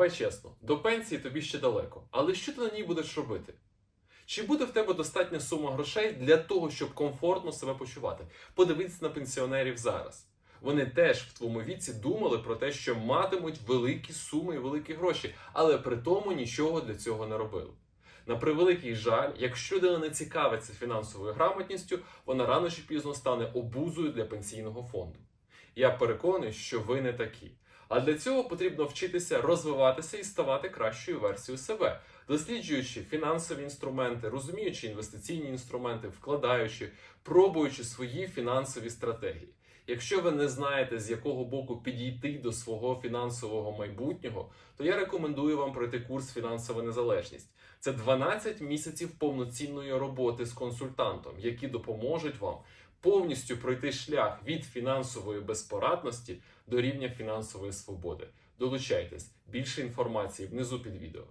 давай чесно, до пенсії тобі ще далеко, але що ти на ній будеш робити? Чи буде в тебе достатня сума грошей для того, щоб комфортно себе почувати? Подивіться на пенсіонерів зараз. Вони теж в твоєму віці думали про те, що матимуть великі суми і великі гроші, але при тому нічого для цього не робили. На превеликий жаль, якщо людина не цікавиться фінансовою грамотністю, вона рано чи пізно стане обузою для пенсійного фонду. Я переконаний, що ви не такі. А для цього потрібно вчитися розвиватися і ставати кращою версією себе, досліджуючи фінансові інструменти, розуміючи інвестиційні інструменти, вкладаючи, пробуючи свої фінансові стратегії. Якщо ви не знаєте, з якого боку підійти до свого фінансового майбутнього, то я рекомендую вам пройти курс Фінансова незалежність. Це 12 місяців повноцінної роботи з консультантом, які допоможуть вам повністю пройти шлях від фінансової безпорадності до рівня фінансової свободи. Долучайтесь більше інформації внизу під відео.